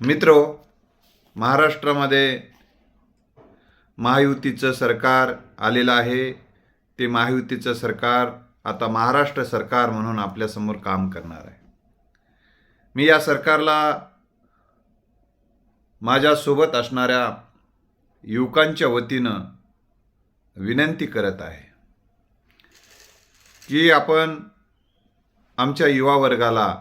मित्रो महाराष्ट्रामध्ये महायुतीचं सरकार आलेलं आहे. ते महायुतीचं सरकार आता महाराष्ट्र सरकार म्हणून आपल्यासमोर काम करणार आहे. मी या सरकारला माझ्यासोबत असणाऱ्या युवकांच्या वतीनं विनंती करत आहे की आपण आमच्या युवा वर्गाला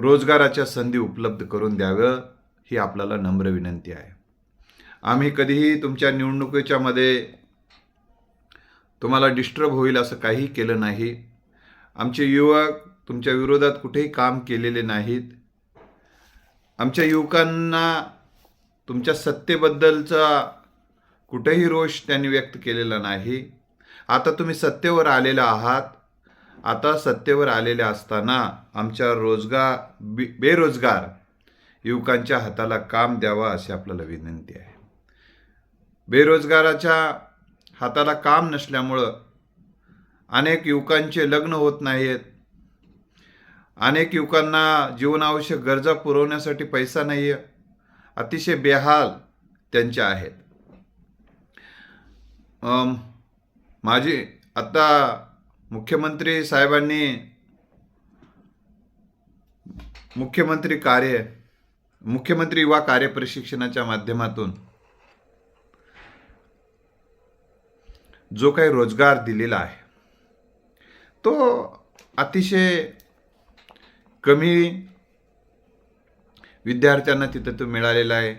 रोजगाराच्या संधी उपलब्ध करून द्यावं ही आपल्याला नम्र विनंती आहे. आम्ही कधीही तुमच्या निवडणुकीच्यामध्ये तुम्हाला डिस्टर्ब होईल असं काही केलं नाही. आमचे युवक तुमच्या विरोधात कुठेही काम केलेले नाहीत. आमच्या युवकांना तुमच्या सत्तेबद्दलचा कुठेही रोष त्यांनी व्यक्त केलेला नाही. आता तुम्ही सत्तेवर आलेला आहात. आता सत्तेवर आलेल्या असताना आमच्या रोजगार बे बेरोजगार युवकांच्या हाताला काम द्यावा अशी आपल्याला विनंती आहे. बेरोजगाराच्या हाताला काम नसल्यामुळं अनेक युवकांचे लग्न होत नाहीत अनेक युवकांना जीवनावश्यक गरजा पुरवण्यासाठी पैसा नाही आहे अतिशय बेहाल त्यांचे आहेत. माझी आता मुख्यमंत्री साहेबांनी मुख्यमंत्री कार्य मुख्यमंत्री युवा कार्य प्रशिक्षणाच्या माध्यमातून जो काही रोजगार दिलेला आहे तो अतिशय कमी विद्यार्थ्यांना तिथं तो मिळालेला आहे.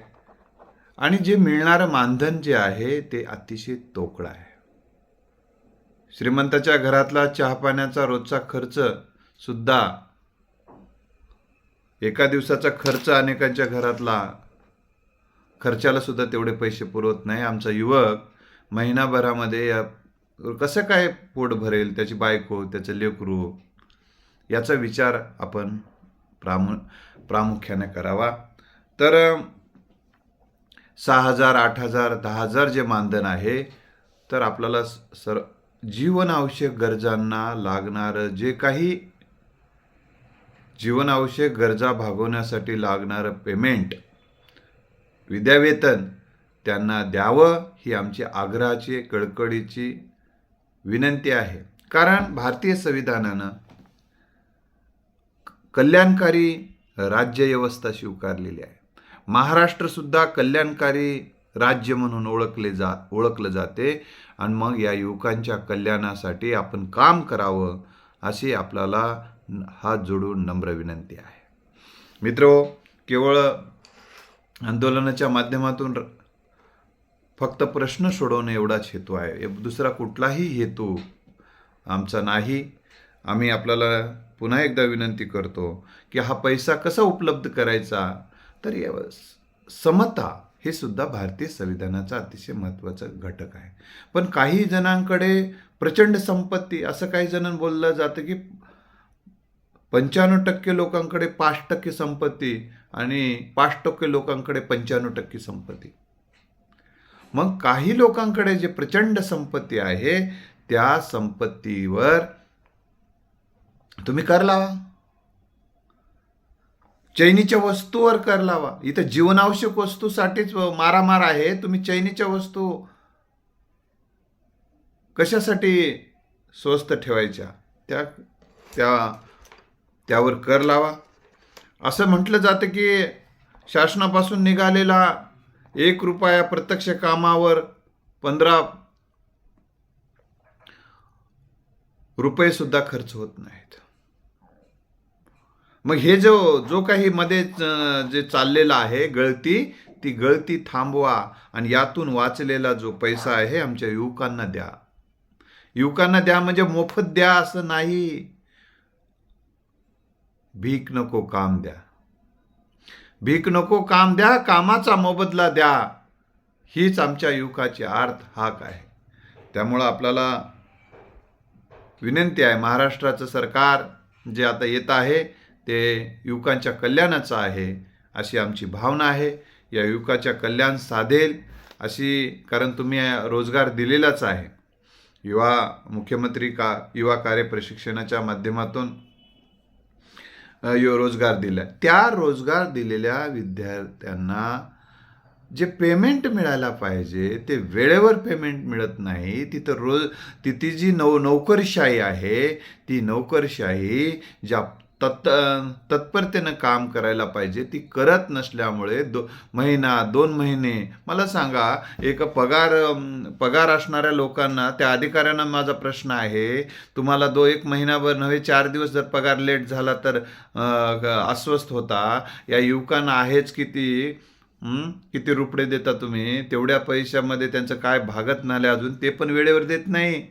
आणि जे मिळणारं मानधन जे आहे ते अतिशय तोकडं आहे. श्रीमंताच्या घरातला चहा पाण्याचा रोजचा खर्च सुद्धा एका दिवसाचा खर्च अनेकांच्या घरातला खर्चाला सुद्धा तेवढे पैसे पुरवत नाही. आमचा युवक महिनाभरामध्ये या कसं काय पोट भरेल त्याची बायको त्याचं लेकरू? याचा विचार आपण प्रामु प्रामुख्याने करावा. तर सहा हजार आठ हजार दहा हजार जे मानधन आहे तर आपल्याला स- सर जीवनावश्यक गरजांना लागणारं जे काही जीवनावश्यक गरजा भागवण्यासाठी लागणारं पेमेंट विद्यावेतन त्यांना द्यावं ही आमची आग्रहाची कळकळीची विनंती आहे. कारण भारतीय संविधानानं कल्याणकारी राज्यव्यवस्था स्वीकारलेली आहे. महाराष्ट्रसुद्धा कल्याणकारी राज्य म्हणून ओळखले जा ओळखलं जाते. आणि मग या युवकांच्या कल्याणासाठी आपण काम करावं अशी आपल्याला हात जोडून नम्र विनंती आहे. मित्रो केवळ आंदोलनाच्या माध्यमातून र- फक्त प्रश्न सोडवणं एवढाच हेतू आहे. दुसरा कुठलाही हेतू आमचा नाही. आम्ही आपल्याला पुन्हा एकदा विनंती करतो की हा पैसा कसा उपलब्ध करायचा? तर समता हे सुद्धा भारतीय संविधानाचा अतिशय महत्त्वाचा घटक आहे. पण काही जणांकडे प्रचंड संपत्ती असं काही जणांना बोललं जातं की पंच्याण्णव टक्के लोकांकडे पाच टक्के संपत्ती आणि पाच टक्के लोकांकडे पंच्याण्णव टक्के संपत्ती. मग काही लोकांकडे जे प्रचंड संपत्ती आहे त्या संपत्तीवर तुम्ही कर लावा. चैनीच्या वस्तूवर कर लावा. इथं जीवनावश्यक वस्तूसाठीच मारामार आहे. तुम्ही चैनीच्या वस्तू कशासाठी स्वस्त ठेवायच्या? त्या त्या त्यावर कर लावा. असं म्हटलं जातं की शासनापासून निघालेला एक रुपया प्रत्यक्ष कामावर पंधरा रुपये सुद्धा खर्च होत नाहीत. मग हे जो जो काही मध्ये जे चाललेलं आहे गळती ती गळती थांबवा आणि यातून वाचलेला जो पैसा आहे आमच्या युवकांना द्या. युवकांना द्या म्हणजे मोफत द्या असं नाही. भीक नको काम द्या. भीक नको काम द्या कामाचा मोबदला द्या. हीच आमच्या युवकाची अर्थ हाक आहे. त्यामुळं आपल्याला विनंती आहे महाराष्ट्राचं सरकार जे आता येत आहे ते युवकांच्या कल्याणाचं आहे अशी आमची भावना आहे. या युवकाच्या कल्याण साधेल अशी कारण तुम्ही रोजगार दिलेलाच आहे. युवा मुख्यमंत्री का युवा कार्य प्रशिक्षणाच्या माध्यमातून यो रोजगार दिला त्या रोजगार दिलेल्या विद्यार्थ्यांना जे पेमेंट मिळायला पाहिजे ते वेळेवर पेमेंट मिळत नाही. तिथं रोज तिथे जी नौ नोकरशाही आहे ती नोकरशाही ज्या तत् तत्परतेनं काम करायला पाहिजे. ती करत नसल्यामुळे दो महिना दोन महिने मला सांगा एक पगार पगार असणाऱ्या लोकांना त्या अधिकाऱ्यांना माझा प्रश्न आहे तुम्हाला दो एक महिनाभर नव्हे चार दिवस जर पगार लेट झाला तर अस्वस्थ होता. या युवकांना आहेच किती किती रुपये देता तुम्ही? तेवढ्या पैशामध्ये त्यांचं काय भागत नाही अजून? ते पण वेळेवर देत नाही.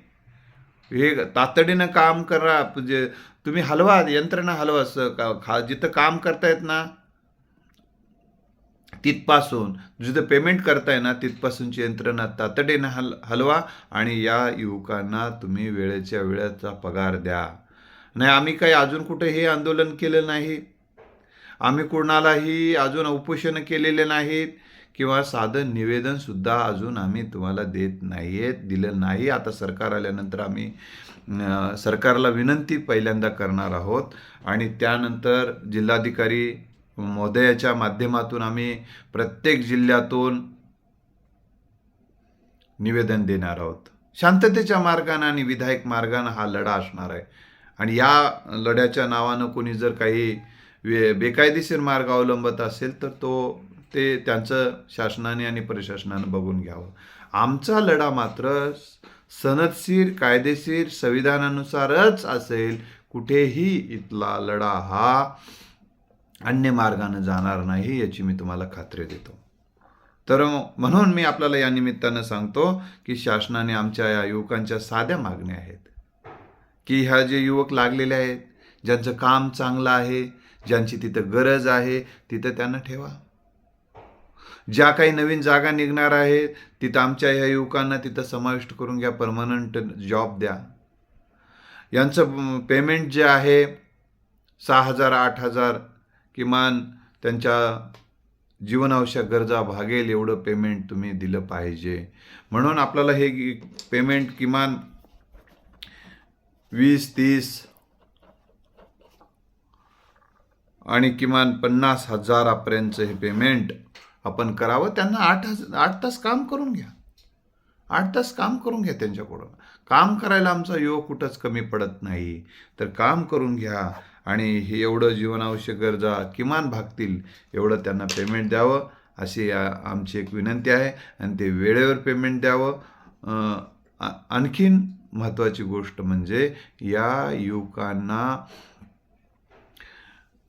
हे तातडीनं काम करा. म्हणजे तुम्ही हलवा यंत्रणा हलवा स- का- खा जिथं काम करतायत ना तिथपासून जिथं पेमेंट करताय ना तिथपासूनची यंत्रणा तातडीनं हल हलवा आणि या युवकांना तुम्ही वेळेच्या वेळेचा पगार द्या. नाही आम्ही काही अजून कुठे हे आंदोलन केलं नाही? आम्ही कोणालाही अजून उपोषण केलेले नाहीत किंवा साधं निवेदनसुद्धा अजून आम्ही तुम्हाला देत नाही आहेत दिलं नाही. आता सरकार आल्यानंतर आम्ही सरकारला विनंती पहिल्यांदा करणार आहोत. आणि त्यानंतर जिल्हाधिकारी महोदयाच्या माध्यमातून आम्ही प्रत्येक जिल्ह्यातून निवेदन देणार आहोत. शांततेच्या मार्गानं आणि विधायक मार्गानं हा लढा असणार आहे. आणि या लढ्याच्या नावानं कोणी जर काही वे बेकायदेशीर मार्ग अवलंबत असेल तर तो ते त्यांचं शासनाने आणि प्रशासनानं बघून घ्यावं. आमचा लढा मात्र सनदशीर कायदेशीर संविधानानुसारच असेल. कुठेही इथला लढा हा अन्य मार्गाने जाणार नाही याची मी तुम्हाला खात्री देतो. तर म्हणून मी आपल्याला या निमित्तानं सांगतो की शासनाने आमच्या या युवकांच्या साध्या मागण्या आहेत. की ह्या जे युवक लागलेले आहेत ज्यांचं काम चांगलं आहे ज्यांची तिथं गरज आहे तिथं त्यांना ठेवा. ज्या काही नवीन जागा निघणार आहेत तिथं आमच्या ह्या युवकांना तिथं समाविष्ट करून घ्या परमनंट जॉब द्या. यांचं पेमेंट जे आहे सहा हजार आठ हजार किमान त्यांच्या जीवनावश्यक गरजा भागेल एवढं पेमेंट तुम्ही दिलं पाहिजे. म्हणून आपल्याला हे पेमेंट किमान वीस तीस आणि किमान पन्नास हजारापर्यंतचं हे पेमेंट आपण करावं. त्यांना आठ हजार आठ तास काम करून घ्या. आठ तास काम करून घ्या त्यांच्याकडून. काम करायला आमचा युवक कुठंच कमी पडत नाही. तर काम करून घ्या आणि हे एवढं जीवनावश्यक गरजा किमान भागतील एवढं त्यांना पेमेंट द्यावं अशी आमची एक विनंती आहे. आणि ते वेळेवर पेमेंट द्यावं. आणखीन महत्त्वाची गोष्ट म्हणजे या युवकांना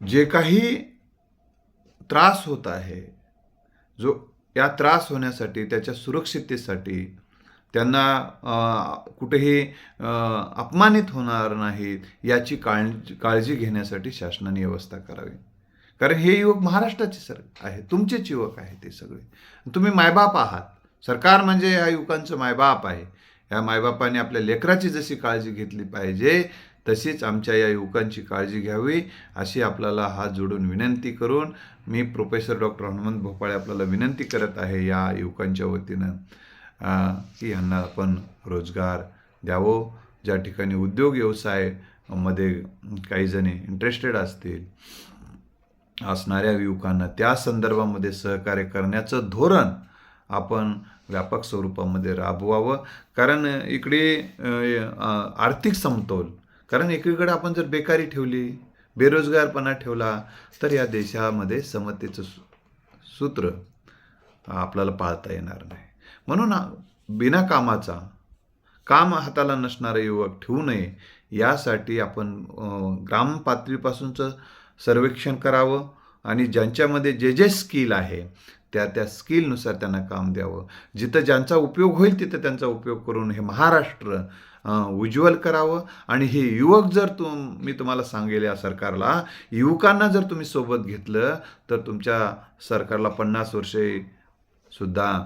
जे काही त्रास होत आहे जो या त्रास होण्यासाठी त्याच्या सुरक्षिततेसाठी त्यांना कुठेही अपमानित होणार नाहीत याची काळजी काळजी घेण्यासाठी शासनाने व्यवस्था करावी. कारण हे युवक महाराष्ट्राचे सर आहे. तुमचेच युवक आहे ते सगळे. तुम्ही मायबाप आहात. सरकार म्हणजे या युवकांचं मायबाप आहे. या मायबापाने आपल्या लेकराची जशी काळजी घेतली पाहिजे तशीच आमच्या या युवकांची काळजी घ्यावी अशी आपल्याला हात जोडून विनंती करून मी प्रोफेसर डॉक्टर हनुमंत भोपाळे आपल्याला विनंती करत आहे या युवकांच्या वतीनं की यांना आपण रोजगार द्यावं. ज्या ठिकाणी उद्योग व्यवसायमध्ये काही जणी इंटरेस्टेड असतील असणाऱ्या युवकांना त्या संदर्भामध्ये सहकार्य करण्याचं धोरण आपण व्यापक स्वरूपामध्ये राबवावं. कारण इकडे आर्थिक समतोल कारण एकीकडे आपण जर बेकारी ठेवली बेरोजगारपणा ठेवला तर या देशामध्ये समतेचं सूत्र आपल्याला पाळता येणार नाही. म्हणून बिना कामाचा काम हाताला नसणारा युवक ठेवू नये यासाठी आपण ग्रामपातळीपासूनचं ग्राम पातळीपासूनचं सर्वेक्षण करावं आणि ज्यांच्यामध्ये जे जे स्किल आहे त्या त्या स्किलनुसार त्यांना काम द्यावं. जिथं ज्यांचा उपयोग होईल तिथं त्यांचा उपयोग करून हे महाराष्ट्र उज्ज्वल करावं. आणि हे युवक जर तुम मी तुम्हाला सांगेल या सरकारला युवकांना जर तुम्ही सोबत घेतलं तर तुमच्या सरकारला पन्नास वर्षे सुद्धा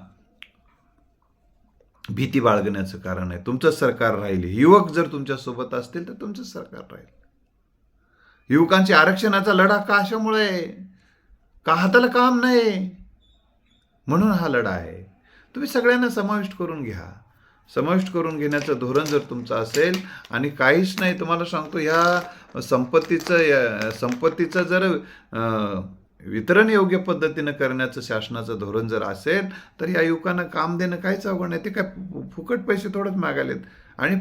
भीती बाळगण्याचं कारण आहे. तुमचं सरकार राहील. युवक जर तुमच्यासोबत असतील तर तुमचं सरकार राहील. युवकांच्या आरक्षणाचा लढा का अशामुळे का हाताला काम नाही? म्हणून हा लढा आहे. तुम्ही सगळ्यांना समाविष्ट करून घ्या. समाविष्ट करून घेण्याचं धोरण जर तुमचं असेल आणि काहीच नाही तुम्हाला सांगतो ह्या संपत्तीचं या- संपत्तीचं जर वितरण योग्य पद्धतीनं करण्याचं शासनाचं धोरण जर असेल तर या युवकांना काम देणं काहीच अवघड नाही. ते काय फु- फुकट पैसे थोडंच मागायलेत. आणि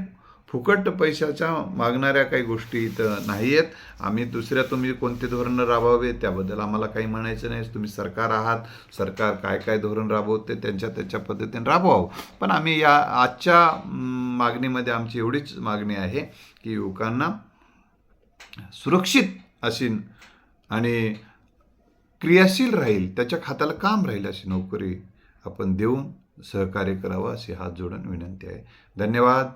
फुकट पैशाच्या मागणाऱ्या काही गोष्टी इथं नाही आहेत आम्ही दुसऱ्या तुम्ही कोणते धोरण राबवावे त्याबद्दल आम्हाला काही म्हणायचं नाही. तुम्ही सरकार आहात. सरकार काय काय धोरण राबवते त्यांच्या त्याच्या पद्धतीने राबवावं. पण आम्ही या आजच्या मागणीमध्ये आमची एवढीच मागणी आहे की युवकांना सुरक्षित अशी आणि क्रियाशील राहील त्याच्या खात्याला काम राहील अशी नोकरी आपण देऊन सहकार्य करावं अशी हात जोडून विनंती आहे. धन्यवाद.